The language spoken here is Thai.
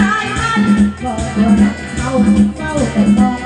ตายทันบอารัเขาเจ้าแต่บอก